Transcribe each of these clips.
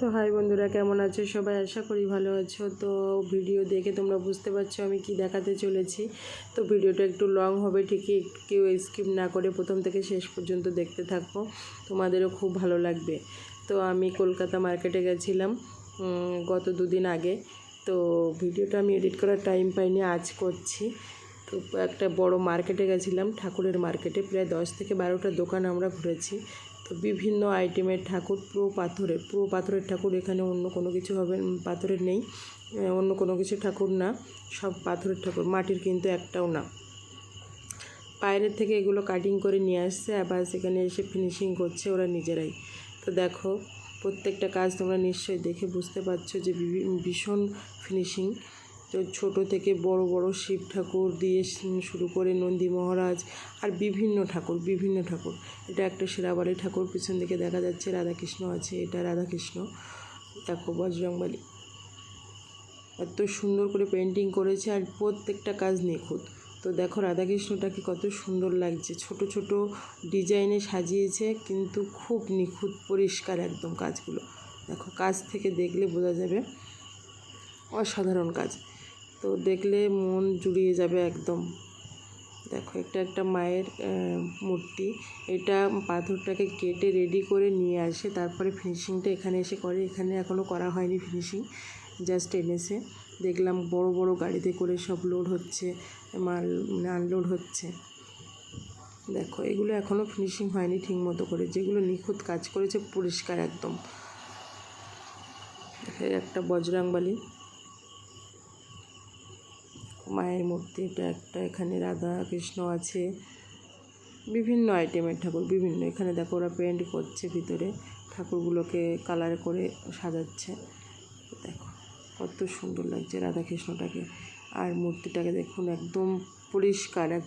তো হাই বন্ধুরা, কেমন আছো? সবাই আশা করি ভালো আছো। তো ভিডিও দেখে তোমরা বুঝতে পারছ আমি কি দেখাতে চলেছি। তো ভিডিওটা একটু লং হবে, ঠিকই কেউ স্কিপ না করে প্রথম থেকে শেষ পর্যন্ত দেখতে থাকো। তোমাদেরও খুব ভালো লাগবে। তো আমি কলকাতা মার্কেটে গেছিলাম গত দুদিন আগে। তো ভিডিওটা আমি এডিট করার টাইম পাইনি, আজ করছি। তো একটা বড় মার্কেটে গেছিলাম, ঠাকুরের মার্কেটে। প্রায় দশ থেকে বারোটা দোকান আমরা ঘুরেছি। তো বিভিন্ন আইটেমের ঠাকুর, পুরো পাথরের পুরো পাথরের ঠাকুর এখানে অন্য কোনো কিছু হবে পাথরের নেই অন্য কোনো কিছু ঠাকুর না, সব পাথরের ঠাকুর, মাটির কিন্তু একটাও না। বাইরের থেকে এগুলো কাটিং করে নিয়ে আসছে, আবার সেখানে এসে ফিনিশিং করছে ওরা নিজেরাই। তো দেখো, প্রত্যেকটা কাজ তোমরা নিশ্চয়ই দেখে বুঝতে পারছ যে ভীষণ ফিনিশিং তো ছোট থেকে বড় বড় শিব ঠাকুর দিয়ে শুরু করে নন্দী মহারাজ আর বিভিন্ন ঠাকুর বিভিন্ন ঠাকুর। এটা একটা সেরাবালি ঠাকুর, পিছন দিকে দেখা যাচ্ছে রাধাকৃষ্ণ আছে, এটা রাধাকৃষ্ণ, দেখো বজরংবলী। এত সুন্দর করে পেন্টিং করেছে আর প্রত্যেকটা কাজ নিখুঁত। তো দেখো রাধাকৃষ্ণটাকে কত সুন্দর লাগছে। ছোট ছোট ডিজাইনে সাজিয়েছে, কিন্তু খুব নিখুঁত, পরিষ্কার একদম কাজগুলো। দেখো কাজ থেকে দেখলে বোঝা যাবে, অসাধারণ কাজ। তো দেখলে মন জুড়িয়ে যাবে একদম। দেখো, এটা একটা মায়ের মূর্তি। এটা পাথরটাকে কেটে রেডি করে নিয়ে আসে। তারপরে ফিনিশিংটা এখানে এসে করে। এখানে এখনও করা হয়নি ফিনিশিং জাস্ট এনেছে। দেখলাম বড় বড় গাড়িতে করে সব লোড হচ্ছে, মাল মানে আনলোড হচ্ছে। দেখো, এগুলো এখনও ফিনিশিং হয়নি ঠিক মতো করে। যেগুলো নিখুঁত কাজ করেছে পরিষ্কার একদম। একটা বজরাংবালি মায়ের মূর্তি এটা একটা এখানে রাধা কৃষ্ণ আছে। বিভিন্ন আইটেমের ঠাকুর, বিভিন্ন। এখানে দেখো ওরা পেন্ট করছে ভিতরে। ঠাকুরগুলোকে কালার করে সাজাচ্ছে। দেখো, কত সুন্দর লাগছে রাধা কৃষ্ণটাকে। আর মূর্তিটাকে দেখুন একদম পরিষ্কার, এক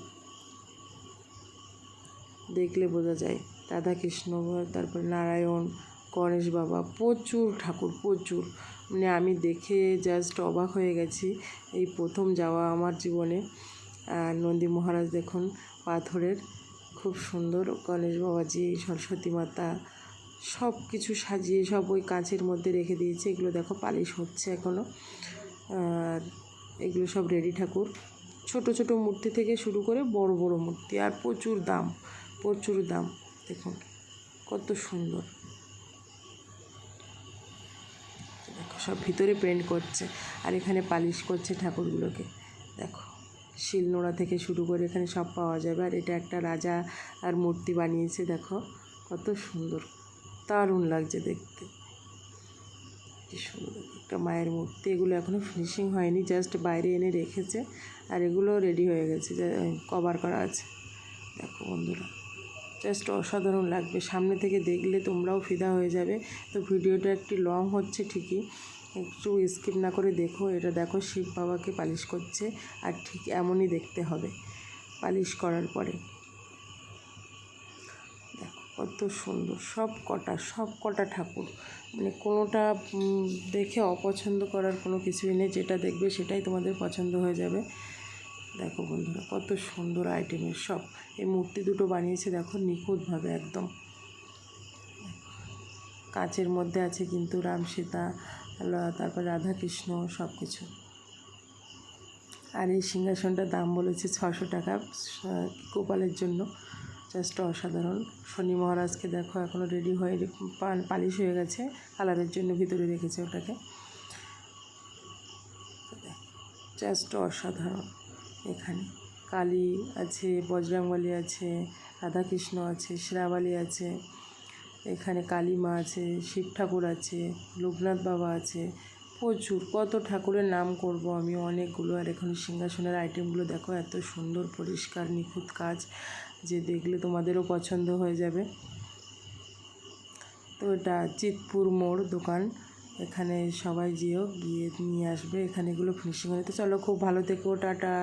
দেখলে বোঝা যায়। রাধা কৃষ্ণ, তারপর নারায়ণ, গণেশ বাবা, প্রচুর ঠাকুর, প্রচুর। মানে আমি দেখে জাস্ট অবাক হয়ে গেছি এই প্রথম যাওয়া আমার জীবনে। আর নন্দী মহারাজ দেখুন, পাথরের খুব সুন্দর গণেশ বাবাজি, সরস্বতী মাতা সব কিছু সাজিয়ে সব ওই কাঁচের মধ্যে রেখে দিয়েছে। এগুলো দেখো পালিশ হচ্ছে এখনও আর এগুলো সব রেডি ঠাকুর। ছোট ছোট মূর্তি থেকে শুরু করে বড় বড় মূর্তি। আর প্রচুর দাম প্রচুর দাম। দেখুন, কত সুন্দর দেখো সব ভিতরে পেন্ট করছে। আর এখানে পালিশ করছে ঠাকুরগুলোকে। দেখো, শিলনোড়া থেকে শুরু করে এখানে সব পাওয়া যাবে। আর এটা একটা রাজা আর মূর্তি বানিয়েছে, দেখো। কত সুন্দর, দারুণ লাগছে দেখতে। কি সুন্দর, একটা মায়ের মূর্তি। এগুলো এখনও ফিনিশিং হয়নি জাস্ট বাইরে এনে রেখেছে। আর এগুলো রেডি হয়ে গেছে কভার করা আছে। দেখো বন্ধুরা। জাস্ট অসাধারণ লাগবে। সামনে থেকে দেখলে তোমরাও ফিদা হয়ে যাবে। তো ভিডিওটা একটু লং হচ্ছে ঠিকই। একটু স্কিপ না করে দেখো। এটা দেখো, শিব বাবাকে পালিশ করছে আর ঠিক এমনই দেখতে হবে পালিশ করার পরে। দেখো কত সুন্দর। সব কটা সব কটা ঠাকুর। মানে কোনোটা দেখে অপছন্দ করার কোনো কিছুই নেই। যেটা দেখবে সেটাই তোমাদের পছন্দ হয়ে যাবে। দেখো বন্ধুরা, কত সুন্দর আইটেমের সব এই মূর্তি দুটো বানিয়েছে দেখো নিখুঁতভাবে একদম। কাচের মধ্যে আছে কিন্তু রাম সীতা তারপর রাধা কৃষ্ণ সব কিছু আর এই সিংহাসনটার দাম বলেছে ছশো টাকা গোপালের জন্য। জাস্ট অসাধারণ। শনি মহারাজকে দেখো এখনও রেডি হয়ে পালিশ হয়ে গেছে, কালারের জন্য ভিতরে রেখেছে ওটাকে। জাস্ট অসাধারণ। এখানে। কালী আছে, বজরাংবলী আছে, রাধাকৃষ্ণ আছে শ্রাবালী আছে, এখানে কালী মা আছে, শিব ঠাকুর আছে, লোকনাথ বাবা আছে। প্রচুর, কত ঠাকুরের নাম করব আমি অনেকগুলো। আর এখন সিংহাসনের আইটেমগুলো দেখো, এত সুন্দর, পরিষ্কার, নিখুঁত কাজ যে দেখলে তোমাদেরও পছন্দ হয়ে যাবে। তো এটা চিতপুর মোড় দোকান। এখানে সবাই যেও, গিয়ে নিয়ে আসবে। এখানে এগুলো ফিনিশিং হয়ে তো চলো, খুব ভালো থেকো, টাটা।